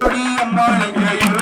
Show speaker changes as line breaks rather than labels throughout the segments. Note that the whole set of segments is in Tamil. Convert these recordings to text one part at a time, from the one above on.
அம்மாளுக்கு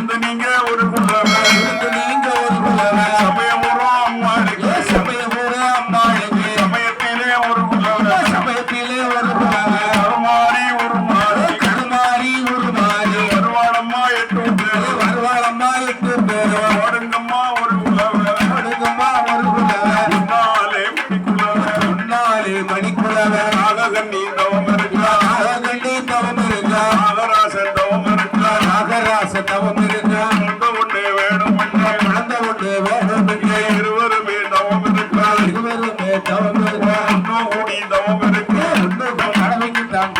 இன்னும் கூடி தவம் இருக்கு
கடமைக்கு தான்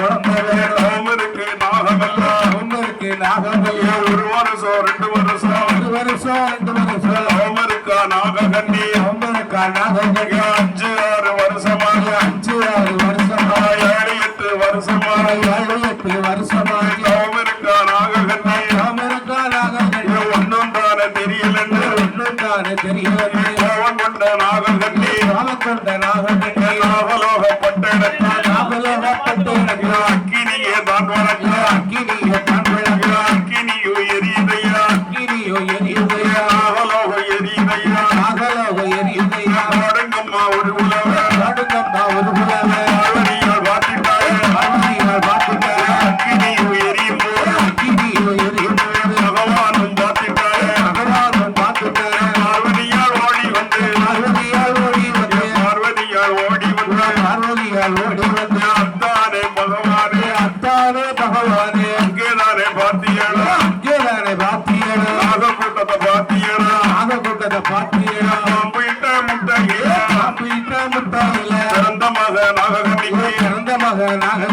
இருக்கு நாகமல்ல ஒரு வருஷம் ரெண்டு வருஷம்
ஒரு வருஷம் ரெண்டு வருஷம்
தவம் இருக்கா நாககண்ணி
தவம் இருக்கா
நாககண்ணி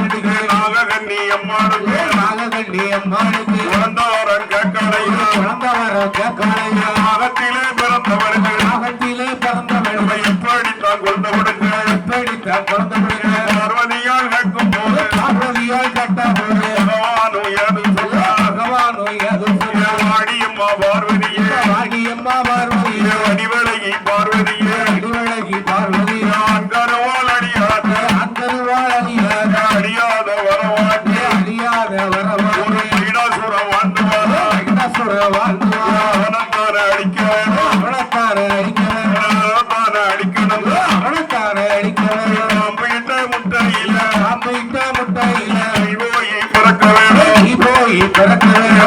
வேலாக கண்ணி அம்மாளுக்கு
வேலாக கண்ணி அம்மாளுக்கு
குழந்தாரங்க கடையா குழந்தாரங்க
கடையா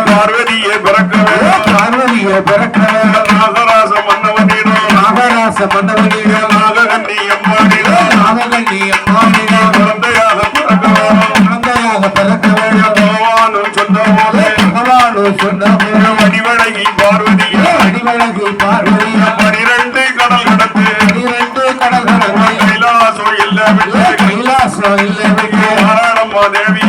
பார்வதியே
பிறக்கவே பார்வதியே பிறக்கவே
நாகராச மன்னவனிடோ
நாகராச மன்னவனிடோ
நாககன்னி அம்மானிடோ
நாககன்னி அம்மானிடோ
குழந்தையாக பிறக்கவே
குழந்தையாக பிறக்கவே
பகவானும் சொன்ன போது
பகவானும் சொன்ன
வாராளம்மா தேவி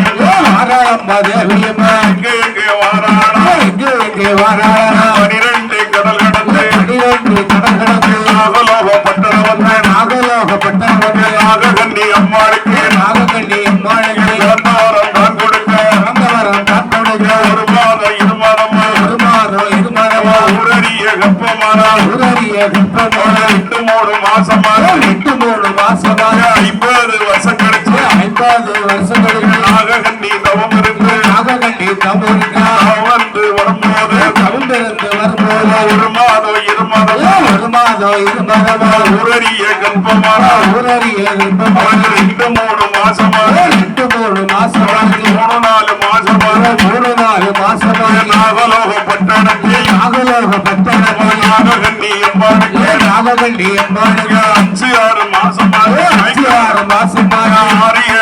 வாராளம்மா தேவி
எங்கே எங்கே வாராளா
எங்கே எங்கே வாராளா
பனிரெண்டு கடல் கடந்து
பனிரெண்டு கடல்
கடந்து நாகலோகப்பட்டன வந்த
நாகலோகப்பட்டன
வந்த நாககண்ணி அம்மாளுக்கு
நாககண்ணி அம்மாளுக்கு
இறந்தவரம் தான் ஒரு மாதம் இரு மாதமா
ஒரு மாதம் இரு மாதமா
உரரிய கப்பமான
உரரிய கப்பமான ஒன்பது வருஷங்களுக்கு
கண்ணி தவம் இருந்து
நாகக்கண்ணி தவம்
வந்து வரும்போது
தவிர்ந்து வரும்போது
ஒரு மாதம் இரு மாதம்
ஒரு மாதம் இரு மூணு மாசமான
ரெண்டு மூணு
மாசமான மூணு
நாலு மாசமான
மூணு நாலு மாசமான
நாகலோக பட்டணத்தில்
நாகலோக பட்டணத்தில் நாககண்ணி
அஞ்சு ஆறு மாசமாக
அஞ்சு ஆறு மாசமாக
ஆறு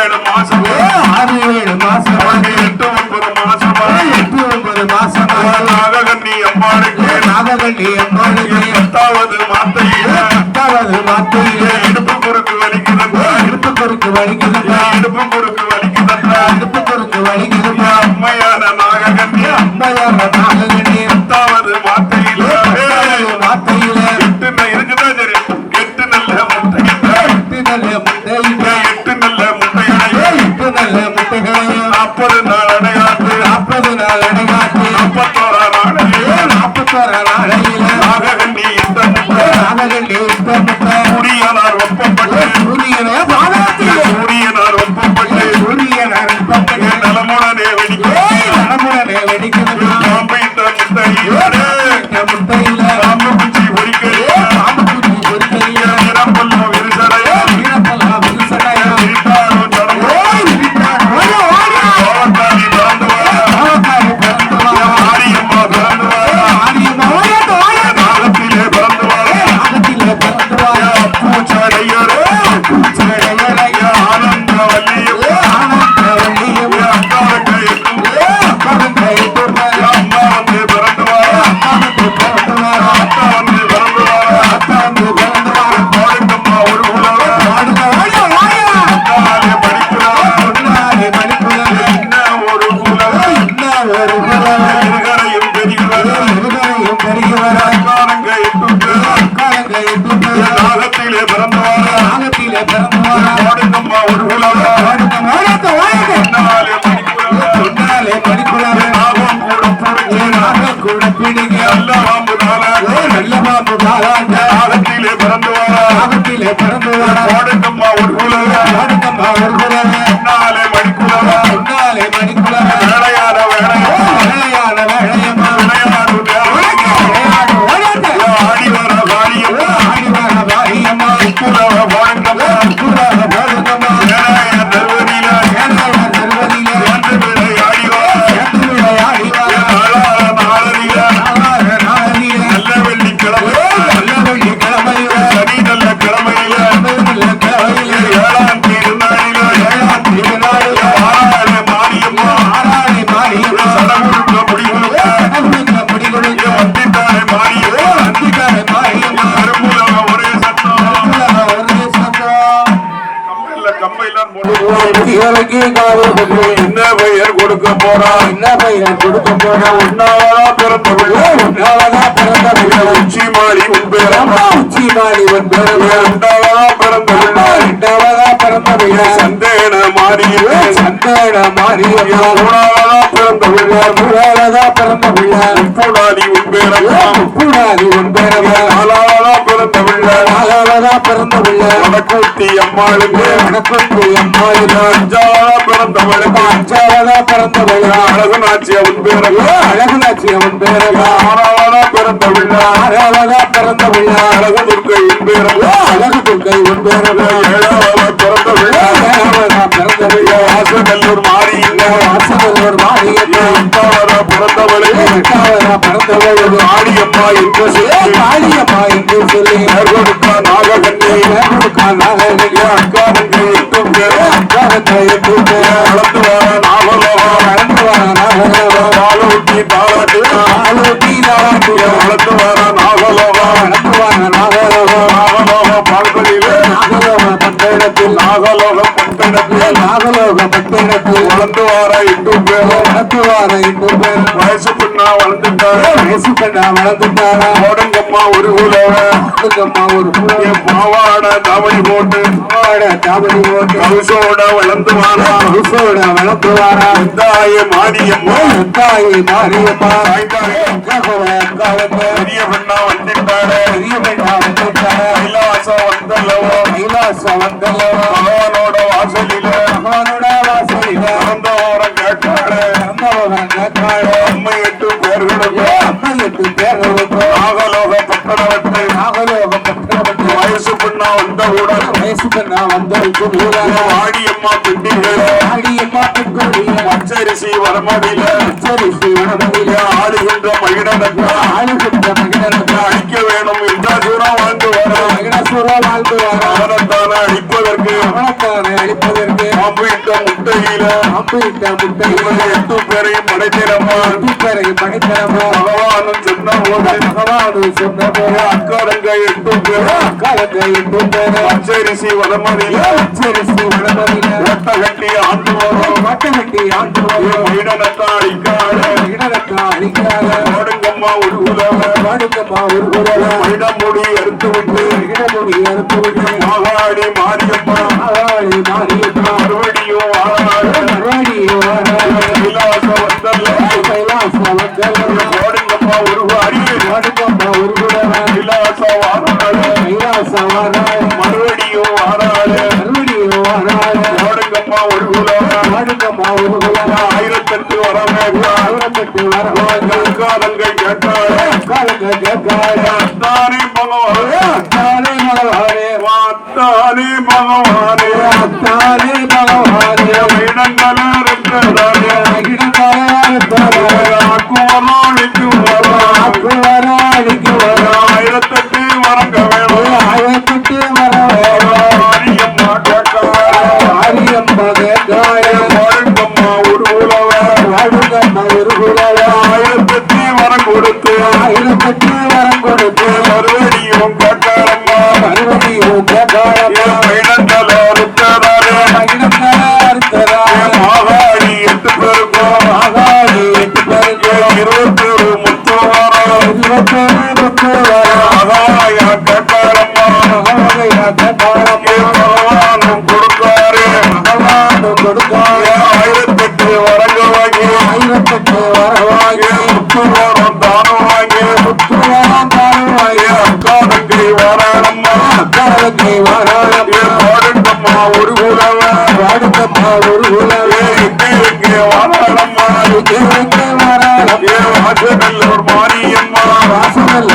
காதவண்டி எப்பொழுது
எட்டாவது மாத்தையில.
எட்டாவது மாத்தையில.
இடுப்பு குறுக்கு வலிக்குது.
இடுப்பு குறுக்கு வலிக்குது.
நாகத்திலே பிறந்து வர
ஆகத்திலே பிறந்து வா
பாடுக்கம்மா ஒரு
ஓடிட்டு ஓடிட்டு
என்னாலே மணிக்குலக
பொன்னாலே மணிக்குலவே
நாகம் கூட பொறுத்து
நாக கூட பிடிங்க.
நல்ல பாம்பு நாளாக
நல்ல பாம்பு காலாண்ட
நாகத்திலே பிறந்து வர
ஆகத்திலே
போறா
கொடுக்க போனா
உன்னாவதா பிறந்த பிள்ளை.
பிறந்த பிள்ளை
உச்சி மாறி உன் பேரம்மா
உச்சி மாறி உன் பிறந்த
உண்டாவதா பிறந்த பிள்ளை
இரண்டாவதா பிறந்த பிள்ளை
சந்தேன மாறியே
சந்தேன மாரியம்மா
மூணாவதா பிறந்த பிள்ளை
பிறந்த பிள்ளை
உப்புடாதி உன்
உன்
வடக்கூத்தி அம்மாளுக்கு
வணக்கம் அம்மாயிரம்
அஞ்சாவதா பிறந்தவளுக்கு
அஞ்சாவதா பிறந்த பிள்ளை
அழகுநாச்சி அவன் பேரம்மா
அழகுநாச்சி அவன் பிறந்த
ஆறாவதா பிறந்த பிள்ளை
ஆறாவதா பிறந்த பிள்ளை
அழகு துர்க்கை உன் பேரம்மா
அழகு துர்க்கை உன் பிறந்த
ஏழாவதா பிறந்த பிள்ளை
ஏழாவதா பிறந்த பிள்ளை
வாசநல்லூர்
வாசல் ஒரு மாரியம்மா
எட்டாவதா பிறந்தவளே?
எட்டாவதா பிறந்தவள்
ஆடியம்மா என்று சொல்லி
காளியம்மா என்று சொல்லி.
கொடுக்கா நாககண்ணி
நாகரிக
அக்காரங்க எட்டும் பேர்
அக்காரத்தை எட்டு பேர்
வளர்த்து வர நாகலோகம்
நடந்து வர நாகரிகம்
பாலூட்டி தாளாட்டினா
ஆலோட்டி நாட்டிய
வளர்த்து வர நாகலோக.
நாகலோக.
நாகலோகம் பட்டணத்தில்
நாகலோக பட்டணத்தில்
வளர்ந்து வர எட்டும் பேர்.
நடந்து வர எட்டு பேர்.
வயசு பின்னா வளர்ந்துட்டாரு
வயசு கண்ணா வளர்ந்துட்டாரா
ஓடுங்கம்மா ஒரு
அதுக்கம்மா ஒரு
பாவாட தாவணி போட்டு.
தாமடி ஓட்டு
கவுசோட வளர்ந்து வாரா
ஹவுசோட வளர்ந்து வாரா
தாய மாரியம்மா
தாய் மாரியம்மா
பெரிய பெண்ணா வந்துட்டாரு
பெரிய பெண்ணா வந்துட்டாரா
கைலாசம் வந்தல்லவோ?
கைலாசம் வந்தல்லோ ஊராக
ஆடியம்மா பெண்டிகள்
ஆடியம்மா பெண்களுடைய
பச்சரிசி வரமடியில
அச்சரிசி வனமதில
ஆடுகின்ற மகிழனுக்கு
ஆளுகின்ற மகிழனுக்கு
அழிக்க வேணும் தூரம் வாழ்ந்து வர.
மகிழசூரா வாழ்ந்து வர.
அவனத்தான அழிப்பதற்கு.
அவனத்தானை அழிப்பதற்கு.
பாம்பிட்ட முட்டையில.
அம்பிட்ட முட்டை
இவங்க எட்டு பேரையும் பகவானும் சொன்ன போது
பகவானு சொன்ன போது
அக்காரங்க பேர்
காலத்தை எட்டு பேரு
பச்சரிசி வடமதியில
அச்சரிசி வனமதில
ஒட்ட ஆண்டு வரும்
மட்டை ஆண்டு வரும்
மகிழனத்தான் அழிக்காடு
இடனத்தா
ஒரு உலக
வாடுக்கம்மா ஒரு குரல
மயிடமுடி அறுத்து விட்டு
இடமொழி அறுத்து விட்டு
மாகாடி மாரியம்மா
ஆளாளி மாரியம்மா
மறுபடியும்
மறுபடியும்
விலாசம் வந்தல்ல
கைலாசம்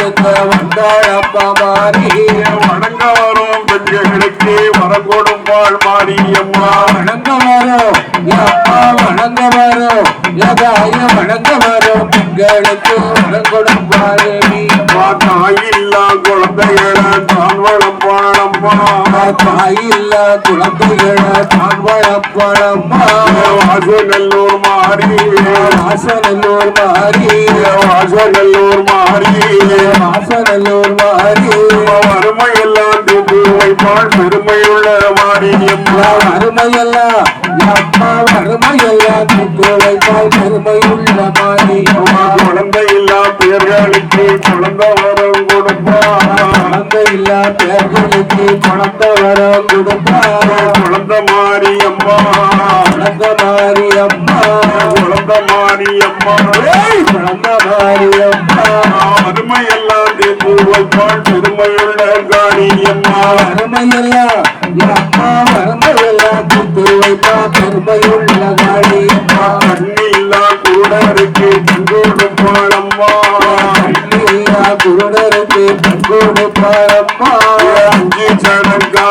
கொடுக்க வந்தாயப்பா
மாரிய வணங்காரம் பெண்களுக்கு வரங்கொடும் வாழ் மாரியம்மா
வணங்க வரும் அப்பா வணங்க உலகாய வணக்கமரோ பெண்களுக்கு வளம் கொடுப்பாரு. நீ
தாயில்லா குழந்தைகள தான் வளப்பழம்மா
தாயில்லா குழந்தைகள தான் வளப்பழம்மா
வாசநல்லூர் மாறி.
வாசநல்லூர் மாறி.
வாசநல்லூர் மாறி.
வாசநல்லூர் மாறி.
வறுமையெல்லாம் திண்டு பெருமையுள்ள
மாறி. அம்மா வறுமையெல்லாம் அம்மா வறுமையெல்லாம்.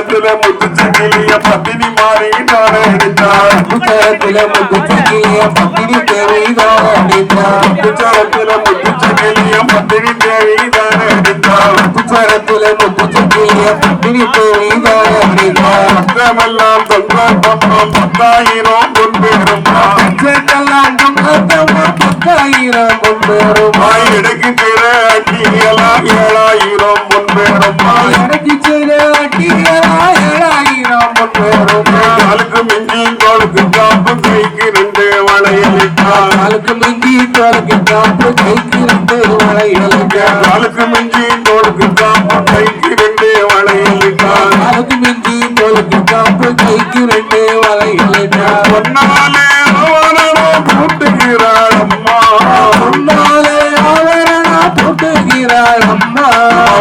முத்தரத்துல முத்துச்சிங்கிலிய பத்தினி மாறி நானே அடித்தான்
முத்தரத்துல முத்துச்சிங்கிலிய பத்தினி தேவி நானே
அடித்தான் முத்தரத்துல முத்துச்சிங்கிலிய பத்தினி தேவி நானே அடித்தான்
முத்தரத்துல முத்துச்சிங்கிலிய பத்தினி தேவி நானே
அடித்தான் மற்றமெல்லாம் சந்தர்ப்பம் பத்தாயிரம்
நாளுக்கு மிஞ்சி தோலுக்கு காப்பு கைக்கு ரெண்டு வளையலுக்கா
நாளுக்கு மிஞ்சி தோலுக்கு காப்பு கைக்கு ரெண்டு வளையலுக்கா
நாளுக்கு மிஞ்சி தோலுக்கு காப்பு கைக்கு ரெண்டு வளையலுக்கா
ஒன்னாலே அவரணா பூட்டுகிறாள் அம்மா.
ஒன்னாலே அவரணா பூட்டுகிறாள் அம்மா.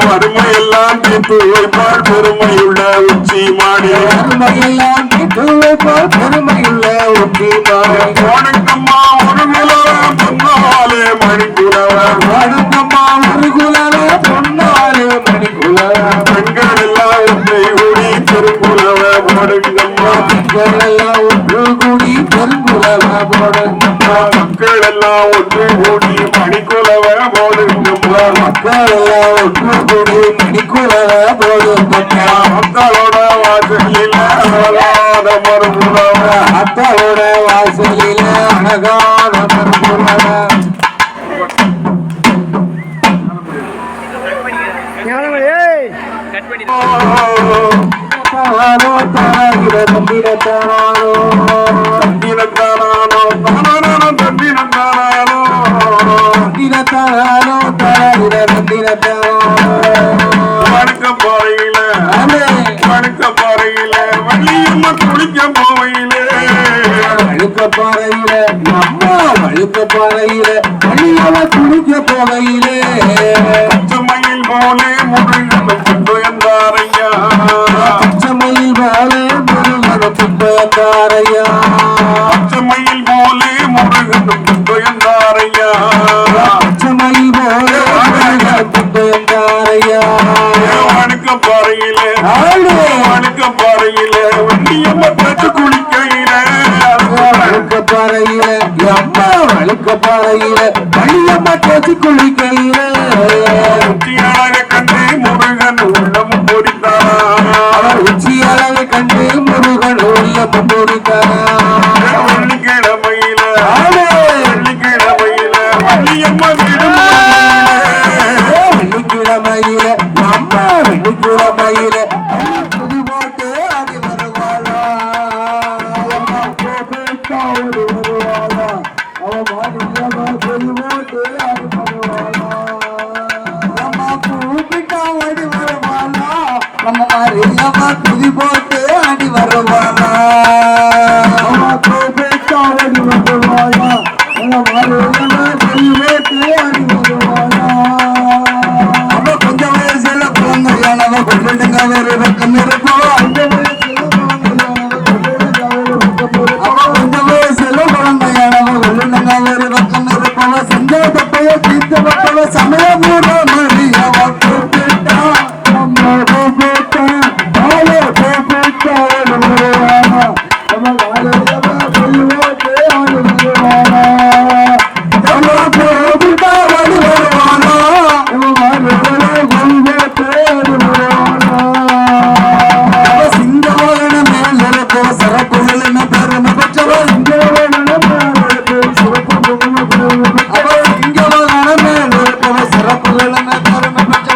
வறுமை எல்லாம் தீர்த்து வைப்பாள் பெருமையுள்ள உச்சி மாடி
வறுமையெல்லாம் தீர்த்து வைப்பாள் பெருமையுள்ள
உச்சி மாடி பாடுங்கம்மா
மக்களெல்லாம் ஒன்று கூடி பொன்குலவ பாடுங்கம்மா
மக்களெல்லாம் ஒன்று கூடி மணிக்குலவ பாடுங்கம்மா
மக்களெல்லாம் ஒன்று கூடி மணிக்குலவ பாடுங்கம்மா
மக்களோட வாசலில் அழகான மறுபுறவ
மக்களோட வாசலில் அழகான மறுபுறவ
பாறையில அழுக்க பாறையில
வழியால குளிக்க போகையில Vamos!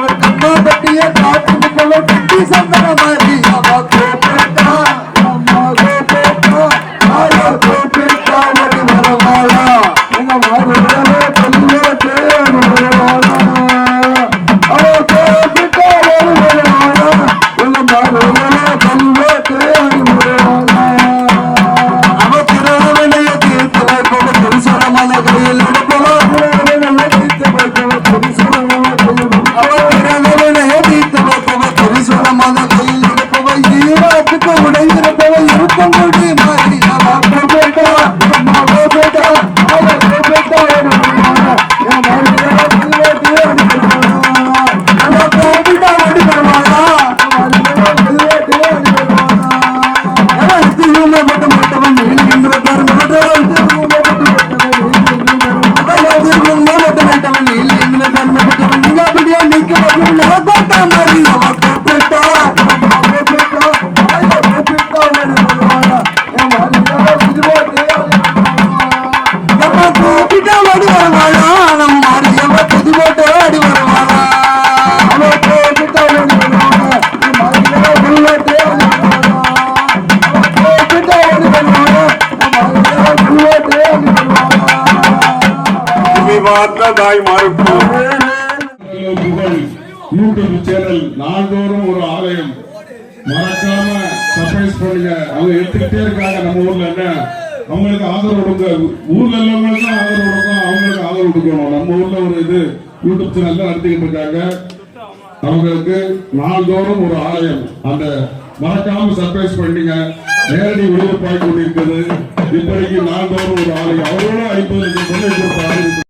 அவன் கண்ணா பட்டிய
காட்டு சந்தன
மாதிரி யூடியூப் சேனல் நாள்தோறும் ஒரு ஆலயம். மறக்காம சர்ப்ரைஸ் பண்ணுங்க. அவங்க எடுத்துக்கிட்டே இருக்காங்க நம்ம ஊர்ல. என்ன? அவங்களுக்கு ஆதரவு கொடுங்க. ஊர்ல உள்ளவங்களுக்கு ஆதரவு கொடுக்கும் அவங்களுக்கு ஆதரவு கொடுக்கணும். நம்ம ஊர்ல ஒரு இது யூடியூப் சேனல் தான் நடத்திக்கிட்டு இருக்காங்க. அவங்களுக்கு நாள்தோறும் ஒரு ஆலயம். அந்த மறக்காம சர்ப்ரைஸ் பண்ணீங்க. நேரடி ஒளிபரப்பாகி கொண்டிருக்கிறது இப்படிக்கு நாள்தோறும் ஒரு ஆலயம். அவரோட ஐம்பது லட்சம்